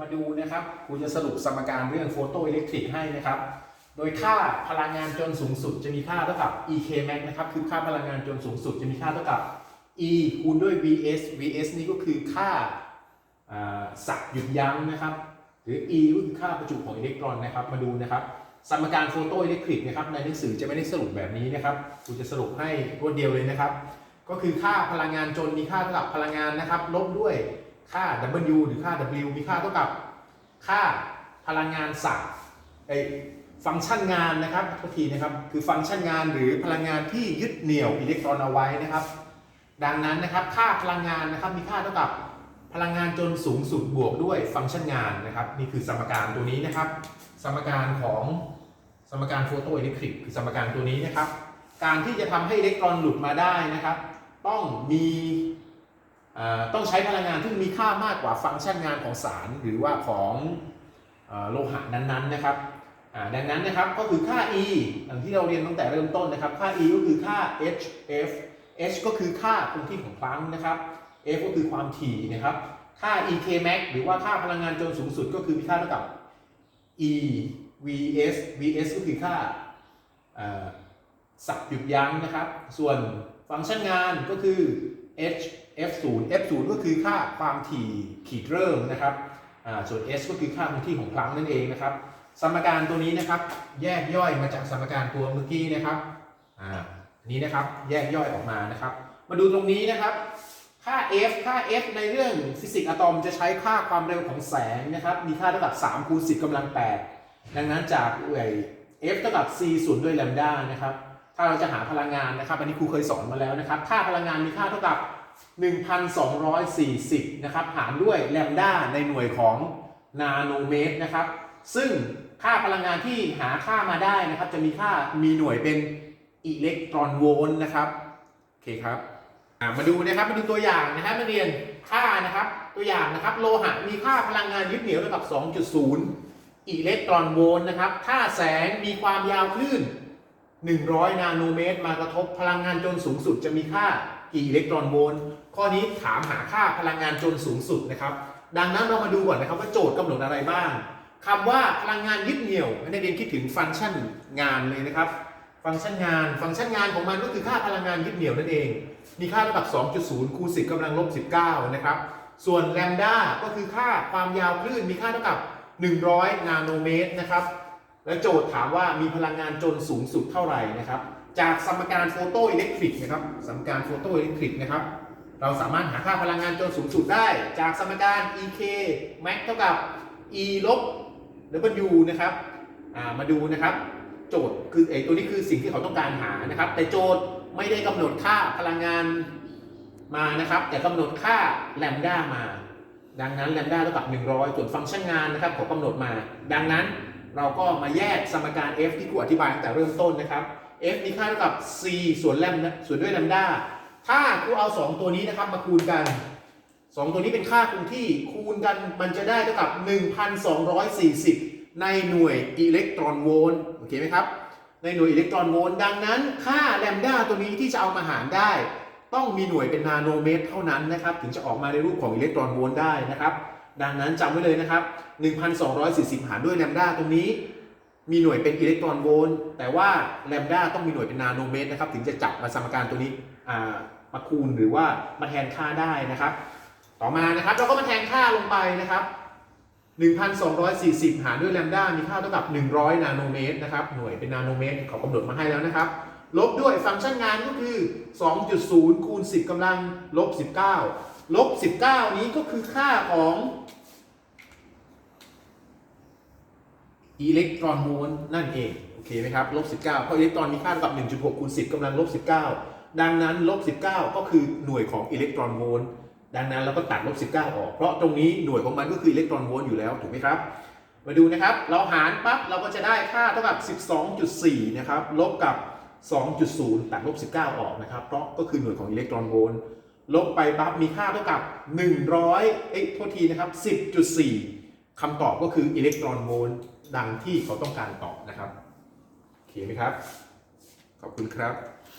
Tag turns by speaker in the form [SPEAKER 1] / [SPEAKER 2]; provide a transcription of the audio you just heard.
[SPEAKER 1] มาดูนะครับครูจะสรุปสมการเรื่องโฟโตอิเล็กทริกให้นะครับ โดยค่าพลังงานจนสูงสุดจะมีค่าเท่ากับ EK max นะครับ คือค่าพลังงานจนสูงสุดจะมีค่าเท่ากับ E คูณด้วย VS VS นี่ก็คือค่าสักหยุดยั้งนะครับ หรือ E ก็คือค่าประจุของอิเล็กตรอนนะครับ มาดูนะครับ สมการโฟโตอิเล็กทริกนะครับ ในหนังสือจะไม่ได้สรุปแบบนี้นะครับครูจะสรุปให้รวดเดียวเลยนะครับ ก็คือค่าพลังงานจนมีค่าเท่ากับพลังงานนะครับ ลบด้วย ค่า W หรือค่า W มีค่าเท่ากับค่าพลังงานสักไอฟังก์ชันงานนะครับทุกทีนะครับคือฟังก์ชันงานหรือพลังงานที่ยึดเหนี่ยวอิเล็กตรอนเอาไว้นะครับ ดังนั้นนะครับค่าพลังงานนะครับมีค่าเท่ากับพลังงานจนสูงสุดบวกด้วยฟังก์ชันงานนะครับนี่คือสมการตัวนี้นะครับ สมการของสมการโฟโตอิเล็กทริกคือสมการตัวนี้นะครับ การที่จะทำให้อิเล็กตรอนหลุดมาได้นะครับ ต้องมี ต้องใช้พลังงานที่มีค่ามากกว่าฟังก์ชันงานของสารหรือว่าของอโลหะนั้นๆนะครับดังนั้นนะครับก็คือค่า E อย่างที่เราเรียนตั้งแต่เริ่มต้นนะครับ ค่า E ก็คือค่า h f h ก็คือค่าคงที่ของพลังนะครับ f ก็คือความถี่นะครับ ค่า ek max หรือว่าค่าพลังงานจนสูงสุดก็คือมีค่าเท่ากับ e vs vs ก็คือค่าสับหยุดยั้งนะครับ ส่วนฟังก์ชันงานก็คือ h f 0 f 0ก็คือค่าความถี่ขีดเริ่มนะครับส่วน s ก็คือค่าคงที่ของพลังนั่นเองนะครับ สมการตัวนี้นะครับ แยกย่อยมาจากสมการตัวเมื่อกี้นะครับอันนี้นะครับแยกย่อยออกมานะครับ มาดูตรงนี้นะครับ ค่า f ค่า f ในเรื่องฟิสิกส์อะตอมจะใช้ค่าความเร็วของแสงนะครับ มีค่าเท่ากับ3คูณ10กำลัง 8 ดังนั้นจากเอ f เท่ากับ c ส่วนด้วยแลมด้านะครับ ถ้าเราจะหาพลังงานนะครับ อันนี้ครูเคยสอนมาแล้วนะครับ ค่าพลังงานมีค่าเท่ากับ 1,240 นะครับ หารด้วยแลมด้าในหน่วยของนาโนเมตรนะครับ ซึ่งค่าพลังงานที่หาค่ามาได้นะครับ จะมีค่ามีหน่วยเป็นอิเล็กตรอนโวลต์นะครับ โอเคครับมาดูนะครับ มาดูตัวอย่างนะครับนักเรียนค่านะครับ ตัวอย่างนะครับ โลหะมีค่าพลังงานยึดเหนี่ยวเท่ากับ 2.0 อิเล็กตรอนโวลต์นะครับถ้าแสงมีความยาวคลื่น 100 นาโนเมตร มากระทบพลังงานจนสูงสุดจะมีค่ากี่อิเล็กตรอนโวลต์ข้อนี้ถามหาค่าพลังงานจนสูงสุดนะครับ ดังนั้นเรามาดูก่อนนะครับว่าโจทย์กำหนดอะไรบ้างคำว่าพลังงานยึดเหนี่ยวให้นักเรียนคิดถึงฟังก์ชันงานเลยนะครับ ฟังก์ชันงาน ฟังก์ชันงานของมันก็คือค่าพลังงานยึดเหนี่ยวนั่นเอง มีค่าเท่ากับ 2.0 คูณ 10กำลังลบ 19 นะครับ ส่วนแลมด้าก็คือค่าความยาวคลื่นมีค่าเท่ากับ 100 นาโนเมตรนะครับ และโจทย์ถามว่ามีพลังงานจนสูงสุดเท่าไหร่นะครับ จากสมการโฟโตอิเล็กทริกนะครับสมการโฟโตอิเล็กทริกนะครับ เราสามารถหาค่าพลังงานจนสูงสุดได้ จากสมการ ek max เท่ากับ e ลบ w นะครับามาดูนะครับ โจทย์คือไอตัวนี้คือสิ่งที่เขาต้องการหานะครับ แต่โจทย์ไม่ได้กำหนดค่าพลังงานมานะครับ แต่กำหนดค่าแลมด้ามา ดังนั้นแลมด้าเท่ากับ 100 ส่วนฟังก์ชันงานนะครับเขากำหนดมา ดังนั้น เราก็มาแยกสมการ f ที่ครูอธิบายตั้งแต่เริ่มต้นนะครับ f มีค่าเท่ากับ c ส่วนแลมส่วนด้วยแลมด้า ถ้าครูเอา 2 ตัวนี้นะครับมาคูณกัน 2 ตัวนี้เป็นค่าคงที่คูณกันมันจะได้เท่ากับ 1,240 ในหน่วยอิเล็กตรอนโวลต์โอเคไหมครับ ในหน่วยอิเล็กตรอนโวลต์ดังนั้น ค่าแลมด้าตัวนี้ที่จะเอามาหารได้ ต้องมีหน่วยเป็นนาโนเมตรเท่านั้นนะครับ ถึงจะออกมาในรูปของอิเล็กตรอนโวลต์ได้นะครับ ดังนั้นจำไว้เลยนะครับ 1,240 หารด้วยแลมด้าตรงนี้ มีหน่วยเป็นอิเล็กตรอนโวลต์แต่ว่าแลมด้าต้องมีหน่วยเป็นนาโนเมตรนะครับ ถึงจะจับมาสมการตัวนี้มาคูณหรือว่ามาแทนค่าได้นะครับ ต่อมานะครับเราก็มาแทนค่าลงไปนะครับ 1,240 หารด้วยแลมด้ามีค่าเท่ากับ 100 นาโนเมตรนะครับ หน่วยเป็นนาโนเมตรเขากำหนดมาให้แล้วนะครับ ลบด้วยฟังก์ชันงานก็คือ 2.0 คูณ 10กำลังลบ 19 ลบ19นี้ก็คือค่าของอิเล็กตรอนโวลต์นั่นเองโอเคไหมครับลบ19เก้าเพราะอิเล็กตรอนมีค่าเท่ากับ 1.6คูณ10กำลังลบ19ดังนั้นลบ19ก็คือหน่วยของอิเล็กตรอนโวลต์ดังนั้นเราก็ตัดลบ19ออกเพราะตรงนี้หน่วยของมันก็คืออิเล็กตรอนโวลต์อยู่แล้วถูกไหมครับมาดูนะครับ เราหารปั๊บเราก็จะได้ค่าเท่ากับ 12.4 นะครับ ลบกับ 2.0 ตัดลบ 19 ออกนะครับ เพราะก็คือหน่วยของอิเล็กตรอนโวลต์ ลบไปปั๊บมีค่าเท่ากับ 100 เอ้ยโทษทีนะครับ 10.4 คำตอบก็คืออิเล็กตรอนโวลต์ดังที่เขาต้องการตอบนะครับ โอเคไหมครับ ขอบคุณครับ